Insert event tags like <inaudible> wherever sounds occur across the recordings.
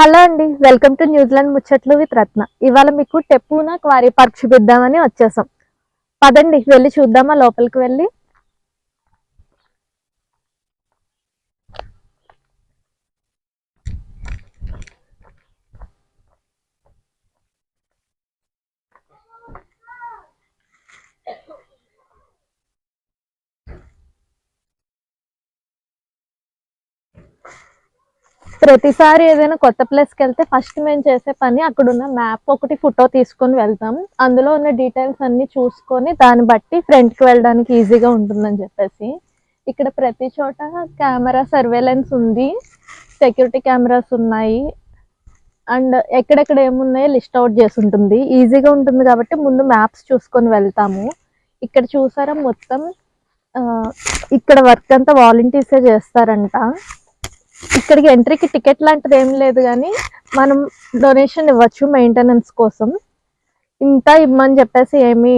Hello అండి welcome to New Zealand ముచ్చట్లు with Ratna. ఇవాళ మీకు టెప్పున క్వారీ పార్క్ చూపిద్దామని వచ్చేసాం. పదండి వెళ్ళి చూద్దామా లోపలికి వెళ్ళి? ప్రతిసారి ఏదైనా కొత్త ప్లేస్కి వెళ్తే ఫస్ట్ మేము చేసే పని అక్కడ ఉన్న మ్యాప్ ఒకటి ఫోటో తీసుకొని వెళ్తాం. అందులో ఉన్న డీటెయిల్స్ అన్ని చూసుకొని దాన్ని బట్టి ఫ్రంట్కి వెళ్ళడానికి ఈజీగా ఉంటుందని చెప్పేసి. ఇక్కడ ప్రతి చోట కెమెరా సర్వేలెన్స్ ఉంది. సెక్యూరిటీ కెమెరాస్ ఉన్నాయి. అండ్ ఎక్కడెక్కడ ఏమున్నాయో లిస్ట్ అవుట్ చేసి ఉంటుంది. ఈజీగా ఉంటుంది కాబట్టి ముందు మ్యాప్స్ చూసుకొని వెళ్తాము. ఇక్కడ చూసారా మొత్తం ఇక్కడ వర్క్ అంతా వాలంటీర్సే చేస్తారంట. ఇక్కడికి ఎంట్రీకి టికెట్ లాంటిది ఏం లేదు కానీ మనం డొనేషన్ ఇవ్వచ్చు మెయింటెనెన్స్ కోసం. ఇంత ఇమ్మని చెప్పేసి ఏమి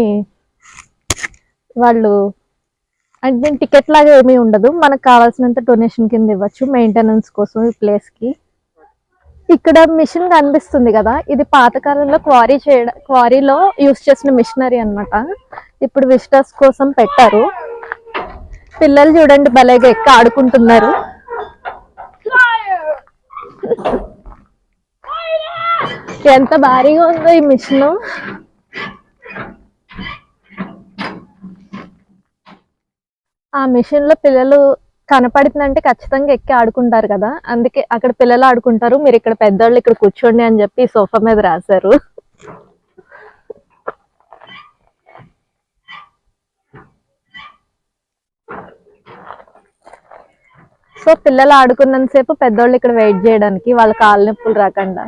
వాళ్ళు అంటే దీని టికెట్ లాగా ఏమీ ఉండదు. మనకు కావాల్సినంత డొనేషన్ కింద ఇవ్వచ్చు మెయింటెనెన్స్ కోసం ఈ ప్లేస్కి. ఇక్కడ మిషన్ కనిపిస్తుంది కదా ఇది పాతకాలంలో క్వారీ చేయడం క్వారీలో యూస్ చేసిన మిషనరీ అన్నమాట. ఇప్పుడు విజిటర్స్ కోసం పెట్టారు. పిల్లలు చూడండి భలేగా ఎక్క ఆడుకుంటున్నారు. ఎంత భారీగా ఉందో ఈ మిషన్. ఆ మిషన్లో పిల్లలు కనపడుతుందంటే ఖచ్చితంగా ఎక్కి ఆడుకుంటారు కదా. అందుకే అక్కడ పిల్లలు ఆడుకుంటారు. మీరు ఇక్కడ పెద్దవాళ్ళు ఇక్కడ కూర్చోండి అని చెప్పి సోఫా మీద రాశారు. సో పిల్లలు ఆడుకున్నంతసేపు పెద్దోళ్ళు ఇక్కడ వెయిట్ చేయడానికి వాళ్ళ కాళ్ళ నొప్పులు రాకుండా.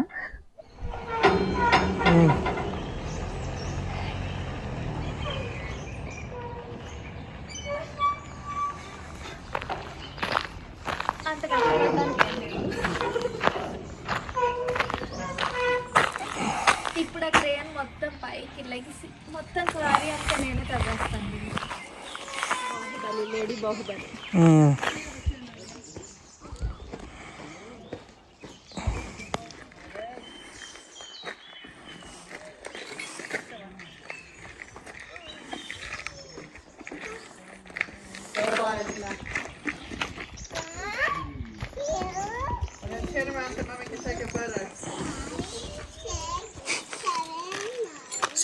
ఇప్పుడు ఆ మొత్తం పైకి లెగిసి మొత్తం క్వారీ అంతా నేనే తవ్వేస్తాను బాహుబలి లేడీ బాహుబలి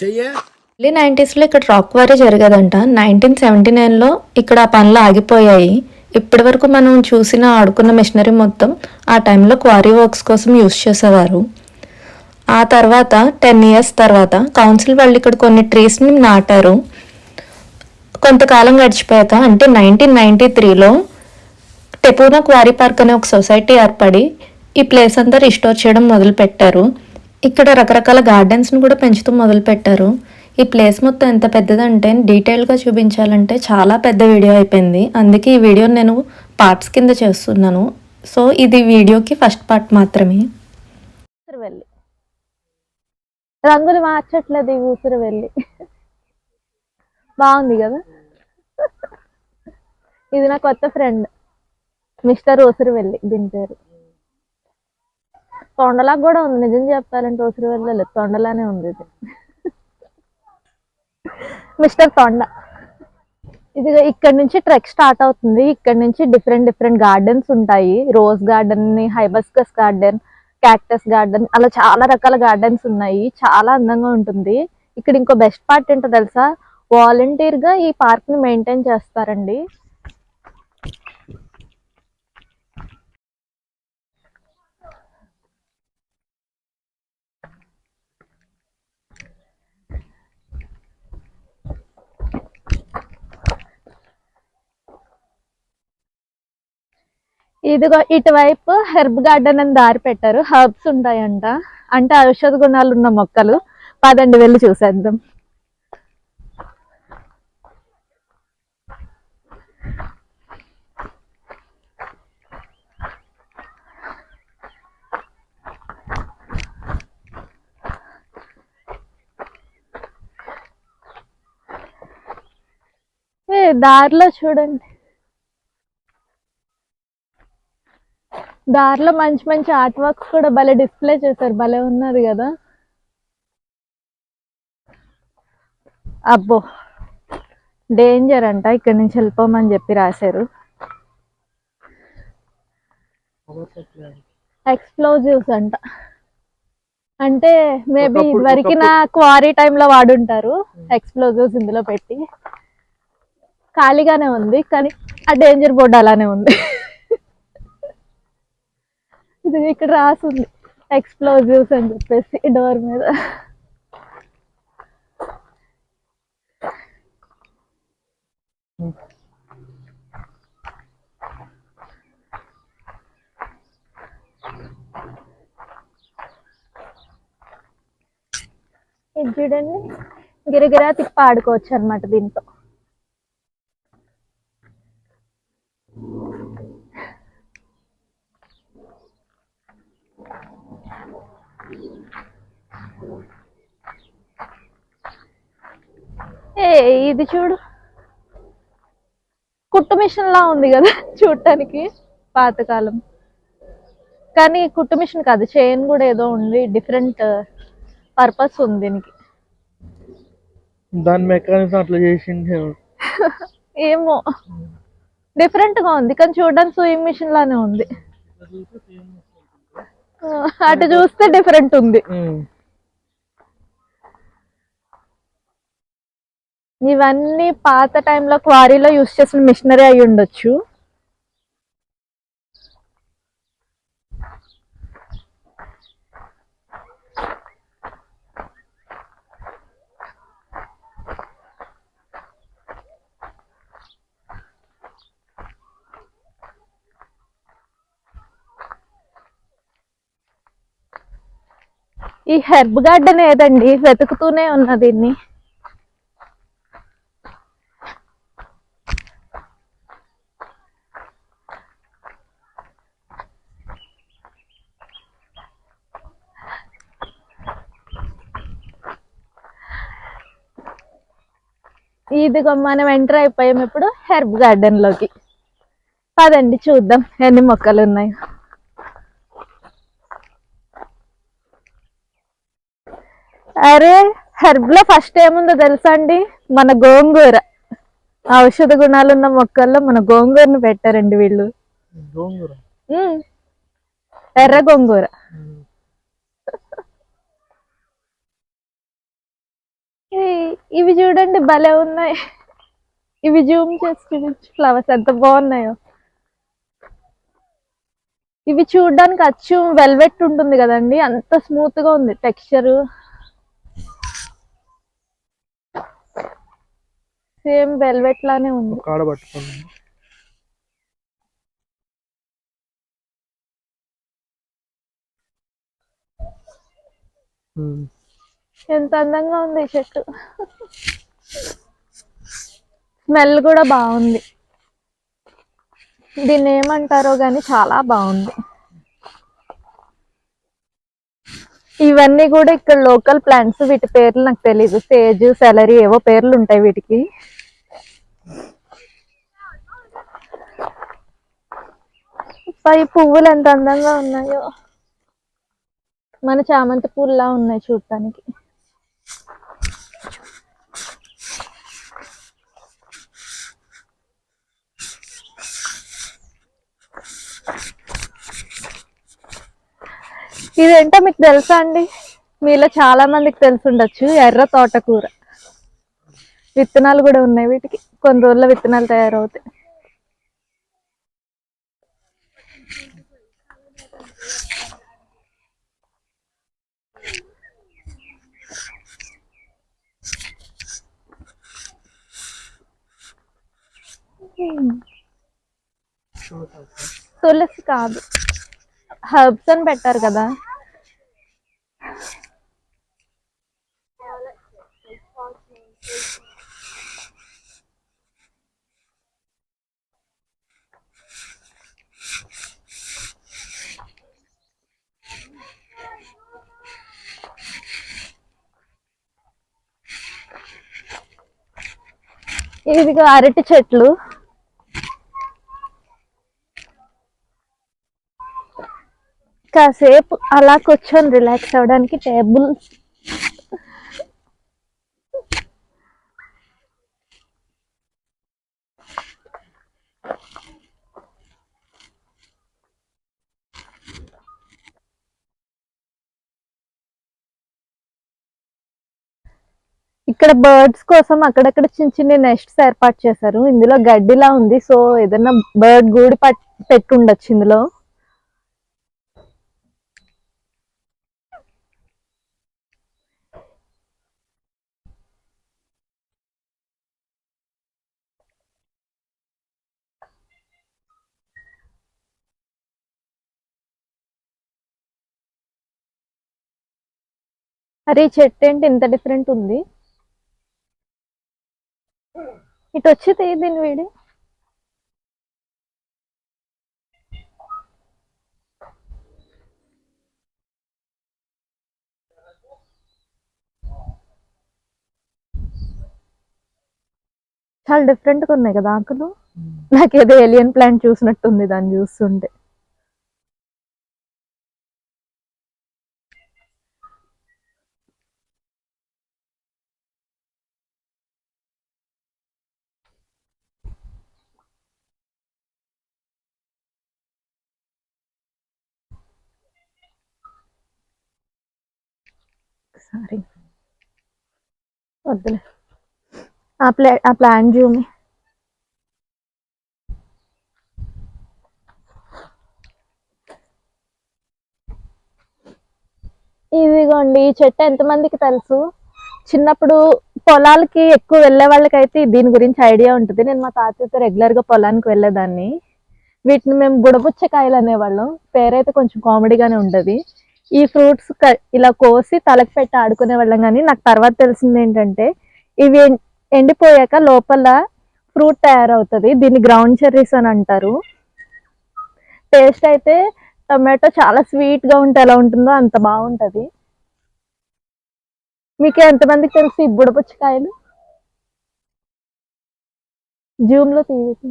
ఎర్లీ నైంటీస్లో ఇక్కడ రాక్ వారీ జరిగేదంట. నైన్టీన్ సెవెంటీ నైన్లో ఇక్కడ ఆ పనులు ఆగిపోయాయి. ఇప్పటి వరకు మనం చూసిన ఆడుకున్న మిషనరీ మొత్తం ఆ టైంలో క్వారీ వర్క్స్ కోసం యూస్ చేసేవారు. ఆ తర్వాత టెన్ ఇయర్స్ తర్వాత కౌన్సిల్ వాళ్ళు ఇక్కడ కొన్ని ట్రీస్ని నాటారు. కొంతకాలం గడిచిపోయాక అంటే నైన్టీన్ నైన్టీ త్రీలో టెపూనా క్వారీ పార్క్ అనే ఒక సొసైటీ ఏర్పడి ఈ ప్లేస్ అంతా రిస్టోర్ చేయడం మొదలుపెట్టారు. ఇక్కడ రకరకాల గార్డెన్స్ని కూడా పెంచుతూ మొదలుపెట్టారు. ఈ ప్లేస్ మొత్తం ఎంత పెద్దదంటే డీటెయిల్గా చూపించాలంటే చాలా పెద్ద వీడియో అయిపోయింది. అందుకే ఈ వీడియో నేను పార్ట్స్ కింద చేస్తున్నాను. సో ఇది వీడియోకి ఫస్ట్ పార్ట్ మాత్రమే. ఊసురు వెళ్ళి రంగులు మార్చట్లేదు ఈ ఊసురు వెళ్ళి బాగుంది కదా? ఇది నా కొత్త ఫ్రెండ్ మిస్టర్ ఊసురు వెళ్ళి దీని పేరు. తొండలాగా కూడా ఉంది. నిజం చెప్పాలంటే ఓసిరి వెళ్ళి తొండలానే ఉంది ఇది. మిస్టర్ తొండ. ఇది ఇక్కడ నుంచి ట్రెక్ స్టార్ట్ అవుతుంది. ఇక్కడ నుంచి డిఫరెంట్ డిఫరెంట్ గార్డెన్స్ ఉంటాయి. Rose garden hibiscus garden cactus garden అలా చాలా రకాల గార్డెన్స్ ఉన్నాయి. చాలా అందంగా ఉంటుంది. ఇక్కడ ఇంకో బెస్ట్ పార్ట్ ఏంటో తెలుసా? వాలంటీర్గా ఈ పార్క్ని మెయింటైన్ చేస్తారండి. ఇదిగో ఇటువైపు హెర్బ్ గార్డెన్ అని దారి పెట్టారు. హెర్బ్స్ ఉంటాయంట. అంటే ఔషధ గుణాలు ఉన్న మొక్కలు. పదండి వెళ్ళి చూసేద్దాం. ఏ దారిలో చూడండి. దారిలో మంచి మంచి ఆర్ట్ వర్క్స్ కూడా భలే డిస్ప్లే చేశారు భలే ఉన్నది కదా. అబ్బో డేంజర్ అంట ఇక్కడ నుంచి వెళ్ళిపోమని చెప్పి రాశారు. ఎక్స్ప్లోజివ్స్ అంట. అంటే మేబీ ఇదివరకు నా క్వారీ టైంలో వాడుంటారు ఎక్స్ప్లోజివ్స్ ఇందులో పెట్టి. ఖాళీగానే ఉంది కానీ ఆ డేంజర్ బోర్డు అలానే ఉంది. ఇది ఇక్కడ రాసింది. ఎక్స్ప్లోజివ్స్ అని చెప్పేసి డోర్ మీద. ఇది చూడండి. గిరగిరా తిప్పి ఆడుకోవచ్చు అనమాట దీంతో ఏ ఇది చూడు. కుట్టు మిషన్ లా ఉంది కదా చూడటానికి పాతకాలం. కానీ కుట్టు మిషన్ కాదు చైన్ కూడా ఏదో ఉంది డిఫరెంట్ పర్పస్ ఉంది దీనికి. దాని మెకానిజం అట్లా చేసింది <laughs> ఏమో. డిఫరెంట్గా ఉంది కానీ చూడడానికి సూయింగ్ మిషన్ లానే ఉంది. అటు చూస్తే డిఫరెంట్ ఉంది. ఇవన్నీ పాత టైంలో క్వారీలో యూస్ చేసిన మిషనరీ అయి ఉండొచ్చు. ఈ హెర్బ్ గార్డెన్ ఏదండి? వెతుకుతూనే ఉన్నా దీన్ని. ఇదిగో మనం ఎంటర్ అయిపోయాం ఇప్పుడు హెర్బ్ గార్డెన్లోకి. పదండి చూద్దాం ఎన్ని మొక్కలు ఉన్నాయి. అరే హెర్బ్లో ఫస్ట్ ఏముందో తెలుసా అండి? మన గోంగూర. ఔషధ గుణాలు ఉన్న మొక్కల్లో మన గోంగూరను పెట్టారండి వీళ్ళు. ఎర్ర గోంగూర. ఇవి చూడండి భలే ఉన్నాయి. ఇవి జూమ్ చేసి చూపించు ఫ్లవర్స్ ఎంత బాగున్నాయో. ఇవి చూడడానికి అచ్చు వెల్వెట్ ఉంటుంది కదండి అంత స్మూత్గా ఉంది టెక్స్చర్. సేమ్ వెల్వెట్ లానే ఉంది. ఎంత అందంగా ఉంది చెట్టు స్మెల్ కూడా బాగుంది. దీన్ని ఏమంటారో కానీ చాలా బాగుంది. ఇవన్నీ కూడా ఇక్కడ లోకల్ ప్లాంట్స్ వీటి పేర్లు నాకు తెలీదు. సేజ్ సెలరీ ఏవో పేర్లు ఉంటాయి వీటికి. పై పువ్వులు ఎంత అందంగా ఉన్నాయో. మన చామంతి పూల్లా ఉన్నాయి చూడటానికి ఇదేంటో మీకు తెలుసా అండి? మీలో చాలా మందికి తెలిసి ఉండొచ్చు ఎర్ర తోటకూర. విత్తనాలు కూడా ఉన్నాయి వీటికి. కొన్ని రోజుల విత్తనాలు తయారవుతాయి. తులసి కాదు. హర్బ్స్ అని పెట్టారు కదా? ఇదిగో అరటి చెట్లు. కాసేపు అలా కూర్చొని రిలాక్స్ అవ్వడానికి టేబుల్ ఇక్కడ బర్డ్స్ కోసం అక్కడక్కడ చిన్న చిన్న నెస్ట్స్ ఏర్పాటు చేశారు. ఇందులో గడ్డిలా ఉంది. సో ఏదైనా బర్డ్ గూడి పట్ పెట్టి ఉండొచ్చు ఇందులో. అరే చెట్టు ఏంటి ఇంత డిఫరెంట్ ఉంది? ఇటు వచ్చి తీయి దీని వీడి? చాలా డిఫరెంట్గా ఉన్నాయి కదా ఆకులు. నాకు ఏదో ఏలియన్ ప్లాంట్ చూసినట్టుంది దాన్ని చూస్తుంటే. సారీ. వద్దులే. ఆ ప్లా ఆ ప్లాన్ చూమి ఇదిగోండి ఈ చెట్టు ఎంతమందికి తెలుసు? చిన్నప్పుడు పొలాలకి ఎక్కువ వెళ్ళే వాళ్ళకైతే దీని గురించి ఐడియా ఉంటుంది. నేను మా తాతయ్యతో రెగ్యులర్గా పొలానికి వెళ్ళేదాన్ని. వీటిని మేము బుడబుచ్చకాయలు అనేవాళ్ళం. పేరైతే కొంచెం కామెడీగానే ఉంటది ఈ ఫ్రూట్స్ ఇలా కోసి తలకు పెట్టి ఆడుకునే వాళ్ళం కానీ నాకు తర్వాత తెలిసింది ఏంటంటే ఇవి ఎండిపోయాక లోపల ఫ్రూట్ తయారవుతుంది. దీన్ని గ్రౌండ్ చెర్రీస్ అని అంటారు. టేస్ట్ అయితే టొమాటో చాలా స్వీట్గా ఉంటే ఎలా ఉంటుందో అంత బాగుంటుంది. మీకు ఎంతమందికి తెలుసు ఈ బుడపుచ్చకాయలు జూమ్లో తీయచ్చు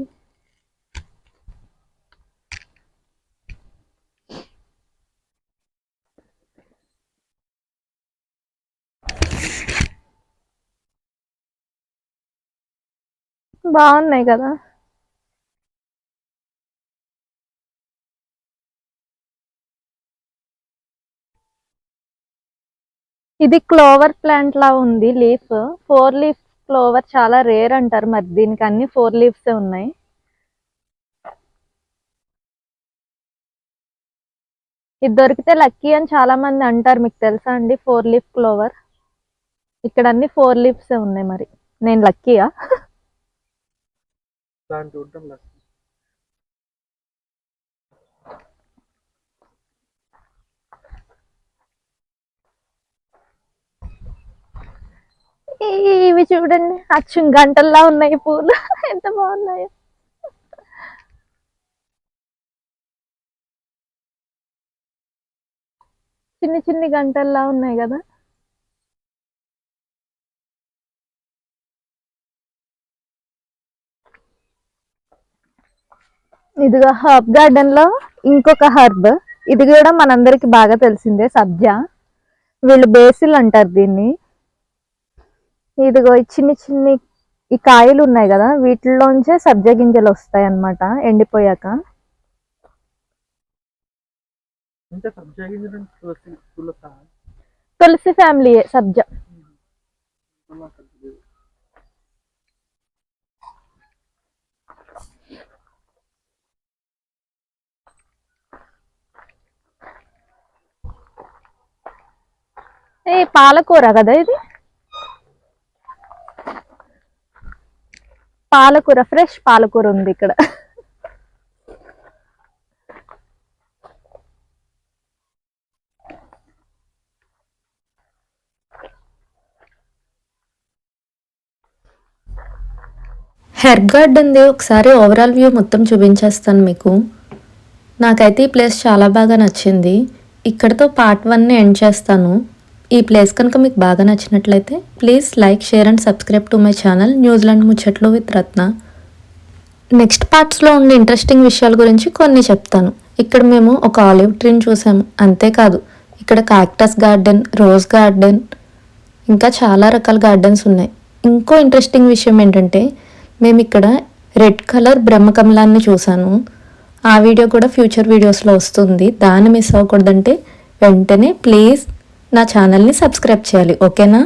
బాగున్నాయి కదా. ఇది క్లోవర్ ప్లాంట్ లా ఉంది లీఫ్. ఫోర్ లీఫ్ క్లోవర్ చాలా రేర్ అంటారు మరి. దీనికి అన్ని ఫోర్ లీవ్స్ ఉన్నాయి. ఇది దొరికితే లక్కీ అని చాలా మంది అంటారు. మీకు తెలుసా అండి? Four leaf clover. ఇక్కడ అన్ని ఫోర్ లీవ్స్ ఉన్నాయి మరి. నేను లక్కీయా? దాన్ని చూడటం లేదు ఇవి చూడండి. అచ్చు గంటల్లా ఉన్నాయి పూలు. ఎంత బాగున్నాయో. చిన్ని చిన్ని గంటల్లా ఉన్నాయి కదా. ఇదిగో హర్బ్ గార్డెన్లో ఇంకొక హర్బ్ ఇది కూడా మనందరికి బాగా తెలిసిందే సబ్జా. వీళ్ళు బేసిల్ అంటారు దీన్ని. ఇదిగో చిన్ని చిన్ని ఈ కాయలు ఉన్నాయి కదా వీటిలోంచే సబ్జా గింజలు వస్తాయి అన్నమాట ఎండిపోయాక. తులసి ఫ్యామిలీ సబ్జా. ఏ పాలకూర కదా ఇది? పాలకూర ఫ్రెష్ పాలకూర ఉంది ఇక్కడ. హెర్బ్ గార్డెన్ది ఒకసారి ఓవరాల్ వ్యూ మొత్తం చూపించేస్తాను మీకు. నాకైతే ఈ ప్లేస్ చాలా బాగా నచ్చింది. ఇక్కడతో పార్ట్ వన్ని ఎండ్ చేస్తాను. ఈ ప్లేస్ కనుక మీకు బాగా నచ్చినట్లయితే please like share and subscribe to my channel New Zealand ముచ్చట్లు విత్ రత్న. నెక్స్ట్ పార్ట్స్లో ఉండే ఇంట్రెస్టింగ్ విషయాల గురించి కొన్ని చెప్తాను. ఇక్కడ మేము ఒక ఆలివ్ ట్రీని చూసాము. అంతేకాదు ఇక్కడ కాక్టస్ గార్డెన్ రోజ్ గార్డెన్ ఇంకా చాలా రకాల గార్డెన్స్ ఉన్నాయి. ఇంకో ఇంట్రెస్టింగ్ విషయం ఏంటంటే మేము ఇక్కడ రెడ్ కలర్ బ్రహ్మకమలాన్ని చూసాను ఆ వీడియో కూడా ఫ్యూచర్ వీడియోస్లో వస్తుంది. దాన్ని మిస్ అవ్వకూడదంటే వెంటనే ప్లీజ్ నా ఛానల్ని సబ్స్క్రైబ్ చేయాలి ఓకేనా?